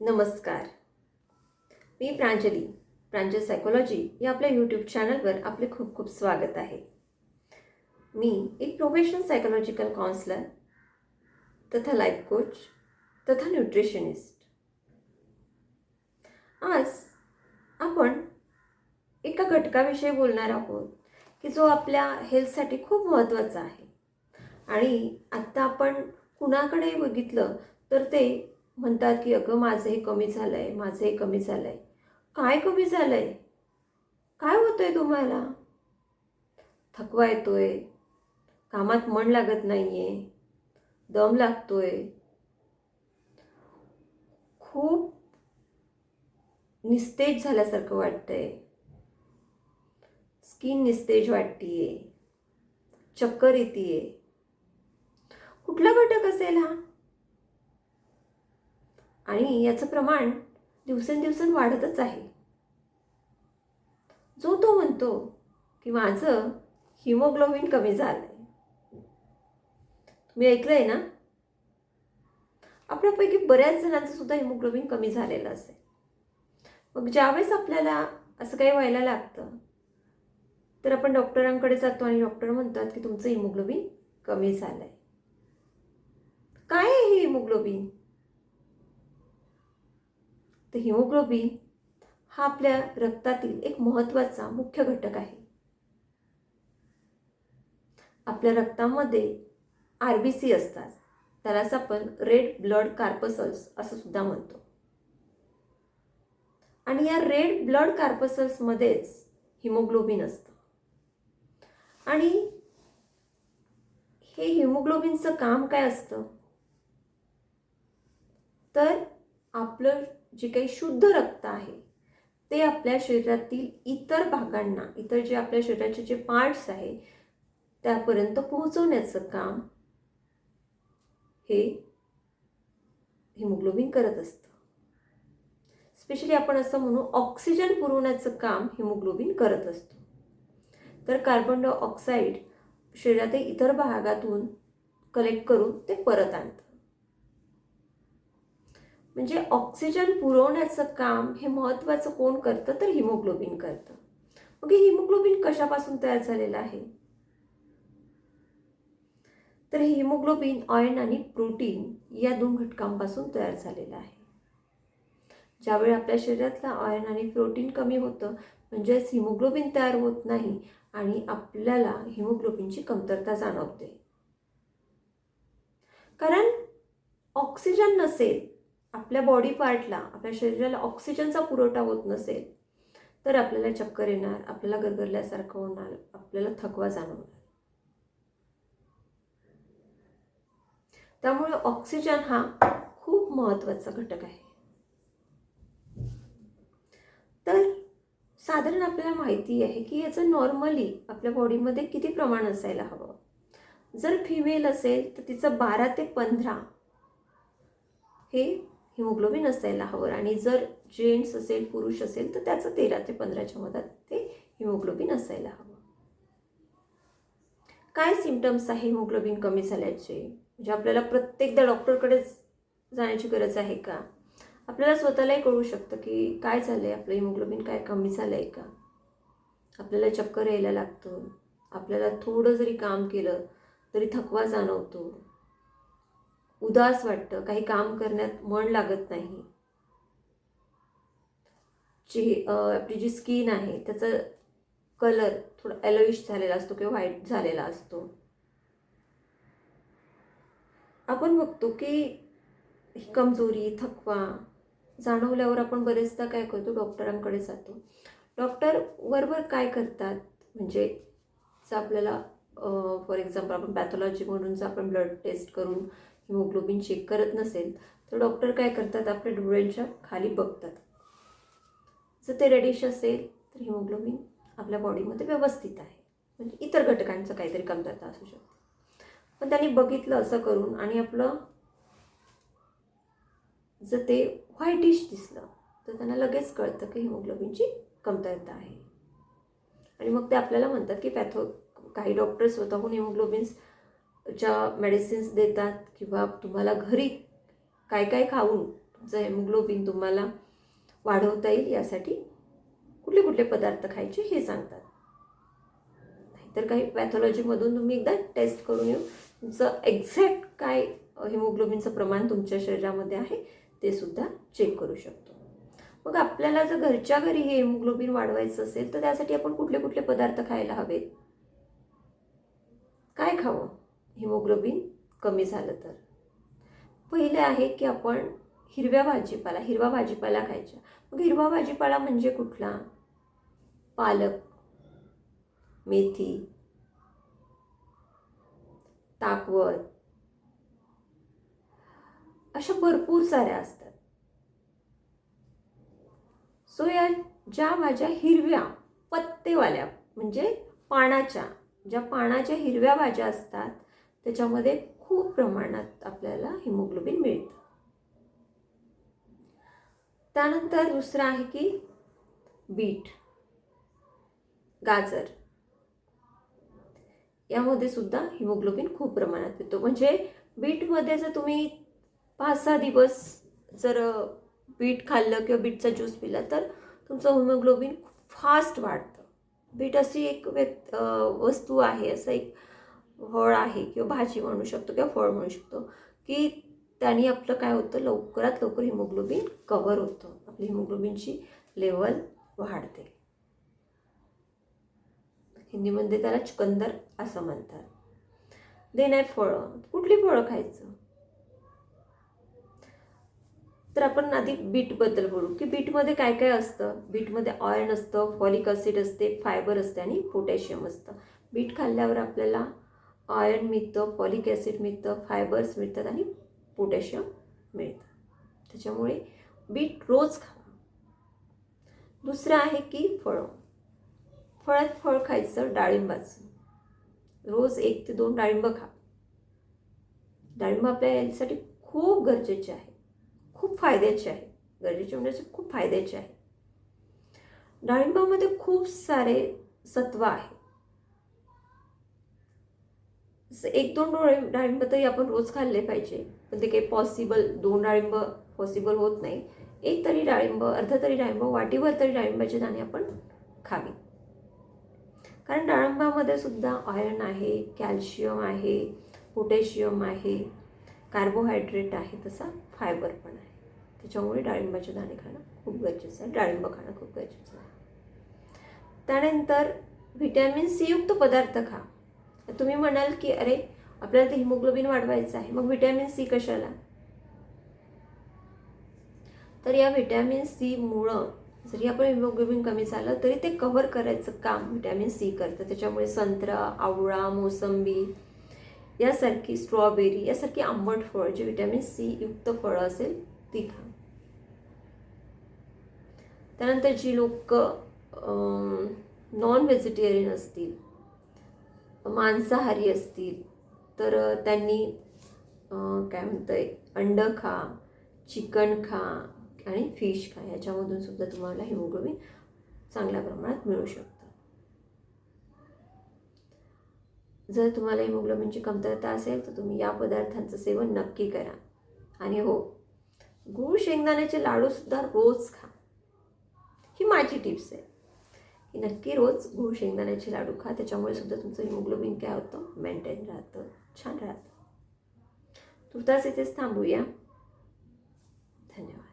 नमस्कार. मी प्रांजली प्रांजल सायकोलॉजी या आपल्या यूट्यूब चॅनलवर आपले खूप खूप स्वागत आहे. मी एक प्रोफेशनल सायकोलॉजिकल काउन्सलर तथा लाईफ कोच तथा न्यूट्रिशनिस्ट आज आपण एका घटकाविषयी बोलणार आहोत की जो आपल्या हेल्थसाठी खूप महत्त्वाचा आहे. आणि आत्ता आपण कुणाकडे बघितलं तर ते म्हणतात की अगं माझं हे कमी झालं आहे माझं हे कमी झालं आहे काय कमी झालं आहे काय होतं आहे तुम्हाला? थकवा येतोय. कामात मन लागत नाही आहे दम लागतो आहे खूप निस्तेज झाल्यासारखं वाटतंय. स्किन निस्तेज वाटतीये. चक्कर येते कुठला घटक असेल हा? आणि याचं प्रमाण दिवसेंदिवस वाढतच आहे. जो तो म्हणतो की माझं हिमोग्लोबिन कमी झालं आहे तुम्ही ऐकलंय ना? आपल्यापैकी बऱ्याच जणांचं सुद्धा हिमोग्लोबिन कमी झालेलं असेल. मग ज्यावेळेस आपल्याला असं काही व्हायला लागतं तर आपण डॉक्टरांकडे जातो आणि डॉक्टर म्हणतात की तुमचं हिमोग्लोबिन कमी झालं आहे काय आहे हे हिमोग्लोबिन? तर हिमोग्लोबिन हा आपल्या रक्तातील एक महत्त्वाचा मुख्य घटक आहे. आपल्या रक्तामध्ये आर बी सी असतात. त्यालाच आपण रेड ब्लड कार्पसल्स असं सुद्धा म्हणतो. आणि या रेड ब्लड कार्पसल्समध्येच हिमोग्लोबिन असतं. आणि हे हिमोग्लोबिनचं काम काय असतं? तर आपलं जे काही शुद्ध रक्त आहे ते आपल्या शरीरातील इतर भागांना इतर जे आपल्या शरीराचे जे पार्ट्स आहे त्यापर्यंत पोहोचवण्याचं काम हे हिमोग्लोबिन करत असतं. स्पेशली आपण असं म्हणू ऑक्सिजन पुरवण्याचं काम हिमोग्लोबिन करत असतो. तर कार्बन डायऑक्साईड शरीरातील इतर भागातून कलेक्ट करून ते परत आणतं. म्हणजे ऑक्सिजन पुरवण्याचं काम हे महत्त्वाचं कोण करतं? तर हिमोग्लोबिन करतं. मग हे हिमोग्लोबिन कशापासून तयार झालेलं आहे? तर हे हिमोग्लोबिन ऑयन आणि प्रोटीन या दोन घटकांपासून तयार झालेलं आहे. ज्यावेळी आपल्या शरीरातलं ऑयन आणि प्रोटीन कमी होतं म्हणजेच हिमोग्लोबिन तयार होत नाही आणि आपल्याला हिमोग्लोबिनची कमतरता जाणवते. कारण ऑक्सिजन नसेल आपल्या बॉडी पार्टला आपल्या शरीराला ऑक्सिजनचा पुरवठा होत नसेल तर आपल्याला चक्कर येणार आपल्याला गरगरल्यासारखं होणार आपल्याला थकवा जाणवणार. त्यामुळे ऑक्सिजन हा खूप महत्त्वाचा घटक आहे. तर साधारण आपल्याला माहिती आहे की याचं नॉर्मली आपल्या बॉडीमध्ये किती प्रमाण असायला हवं? जर फिमेल असेल तर तिचं बारा ते पंधरा हे हिमोग्लोबिन असायला हवं. आणि जर जेंट्स असेल पुरुष असेल तर त्याचं तेरा ते पंधराच्या मधात ते हिमोग्लोबिन असायला हवं. काय सिमटम्स आहे हिमोग्लोबिन कमी झाल्याचे? म्हणजे आपल्याला प्रत्येकदा डॉक्टरकडेच जाण्याची गरज आहे का? आपल्याला स्वतःलाही कळू शकतं की काय झालं आहे आपलं हिमोग्लोबिन काय कमी झालं आहे का? आपल्याला चक्कर यायला लागतं. आपल्याला थोडं जरी काम केलं तरी थकवा जाणवतो. उदास वाटतं. काही काम करण्यात मन लागत नाही. जी आपली जी स्किन आहे त्याचा कलर थोडा एलोइश झालेला असतो किंवा व्हाईट झालेला असतो. आपण बघतो की कमजोरी थकवा जाणवल्यावर आपण बरेचदा काय करतो? डॉक्टरांकडे जातो. डॉक्टर वरवर काय करतात? म्हणजे जर आपल्याला फॉर एक्झाम्पल आपण पॅथॉलॉजी म्हणून जर आपण ब्लड टेस्ट करून हिमोग्लोबिन चेक करत नसेल तर डॉक्टर काय करतात? आपल्या डोळ्यांच्या खाली बघतात. जर ते रेडिश असेल तर हिमोग्लोबिन आपल्या बॉडीमध्ये व्यवस्थित आहे. म्हणजे इतर घटकांचं काहीतरी कमतरता असू शकते. पण त्यांनी बघितलं असं करून आणि आपलं जर ते व्हाईटिश दिसलं तर त्यांना लगेच कळतं की हिमोग्लोबिनची कमतरता आहे. आणि मग ते आपल्याला म्हणतात की पॅथो काही डॉक्टर स्वतःहून च्या मेडिसिन्स देतात किंवा तुम्हाला घरी काय काय खाऊन तुमचं हेमोग्लोबिन तुम्हाला वाढवता येईल यासाठी कुठले कुठले पदार्थ खायचे हे सांगतात. नाहीतर काही पॅथॉलॉजीमधून तुम्ही एकदा टेस्ट करून येऊन तुमचं एक्झॅक्ट काय हिमोग्लोबिनचं प्रमाण तुमच्या शरीरामध्ये आहे ते सुद्धा चेक करू शकतो. मग आपल्याला जर घरच्या घरी हे हिमोग्लोबिन वाढवायचं असेल तर त्यासाठी आपण कुठले कुठले पदार्थ खायला हवेत? काय खावं? हिमोग्लोबिन कमी झालं तर. पहिले आहे की आपण हिरव्या भाजीपाला हिरवा भाजीपाला खायचा. मग हिरवा भाजीपाला म्हणजे कुठला? पालक मेथी ताकवत अशा भरपूर साऱ्या असतात. सो या ज्या भाज्या हिरव्या पत्तेवाल्या म्हणजे पानाच्या ज्या पानाच्या हिरव्या भाज्या असतात त्याच्यामध्ये खूप प्रमाणात आपल्याला हिमोग्लोबिन मिळतं. त्यानंतर दुसरं आहे की बीट गाजर. यामध्ये सुद्धा हिमोग्लोबिन खूप प्रमाणात येतो म्हणजे बीटमध्ये जर तुम्ही पाच सहा दिवस जर बीट खाल्लं किंवा बीटचा ज्यूस पिला तर तुमचं हिमोग्लोबिन फास्ट वाढतं. बीट अशी एक व्यक् वस्तू आहे. असं एक फळ आहे किंवा भाजी म्हणू शकतो किंवा फळ म्हणू शकतो की त्यांनी आपलं काय होतं लवकरात लवकर हिमोग्लोबिन कवर होतं. आपली हिमोग्लोबिनची लेवल वाढते. हिंदीमध्ये त्याला चुकंदर असं म्हणतात. देन आहे फळं कुठली फळं खायचं? तर आपण आधी बीटबद्दल बोलू की बीटमध्ये काय काय असतं? बीटमध्ये ऑयर्न असतं फॉलिक ॲसिड असते फायबर असते आणि पोटॅशियम असतं. बीट खाल्ल्यावर आपल्याला आयर्न मिळतं फॉलिक ॲसिड मिळतं फायबर्स मिळतात आणि पोटॅशियम मिळतं. त्याच्यामुळे बीट रोज खावा. दुसरं आहे की फळं. फळात फळ खायचं डाळिंबाचं. रोज एक ते दोन डाळिंब खा. डाळिंब आपल्या यासाठी खूप गरजेचे आहे. खूप फायद्याचे आहे. गरजेचे म्हणजे खूप फायद्याचे आहे. डाळिंबामध्ये खूप सारे सत्व आहे. एक दोन डोळे डाळिंब तरी आपण रोज खाल्ले पाहिजे. पण ते काही पॉसिबल दोन डाळिंब पॉसिबल होत नाही. एक तरी डाळिंब अर्धा तरी डाळिंब वाटीवर तरी डाळिंबाचे दाणे आपण खावे. कारण डाळिंबामध्ये सुद्धा आयर्न आहे कॅल्शियम आहे पोटॅशियम आहे कार्बोहायड्रेट आहे तसा फायबर पण आहे. त्याच्यामुळे डाळिंबाचे दाणे खाणं खूप गरजेचं आहे. डाळिंब खाणं खूप गरजेचं आहे. त्यानंतर व्हिटॅमिन सीयुक्त पदार्थ खा. तुम्ही म्हणाल की अरे आपल्याला ते हिमोग्लोबिन वाढवायचं आहे. मग व्हिटॅमिन सी कशाला? तर या व्हिटॅमिन सी मुळं जरी आपण हिमोग्लोबिन कमी झालं तरी ते कव्हर करायचं काम व्हिटॅमिन सी करतं. त्याच्यामुळे संत्रा आवळा मोसंबी यासारखी स्ट्रॉबेरी यासारखी आंबट फळ जे व्हिटॅमिन सी युक्त फळं असेल ती खा. त्यानंतर जी लोक नॉन व्हेजिटेरियन असतील मांसाहारी असतील तर त्यांनी काय म्हणतं अंड खा चिकन खा आणि फिश खा याच्यामधून सुद्धा तुम्हाला हिमोग्लोबिन चांगल्या प्रमाणात मिळू शकतं. जर तुम्हाला हिमोग्लोबिनची कमतरता असेल तर तुम्ही या पदार्थांचं सेवन नक्की करा. आणि हो गूळ शेंगदाण्याचे लाडूसुद्धा रोज खा. ही माझी टिप्स आहे. की नक्की रोज गुळ शेंगदाण्याचे लाडू खा. त्याच्यामुळे सुद्धा तुमचं हिमोग्लोबिन काय होतं? मेंटेन राहतं. छान राहतं. तुर्तास इथेच थांबूया. धन्यवाद.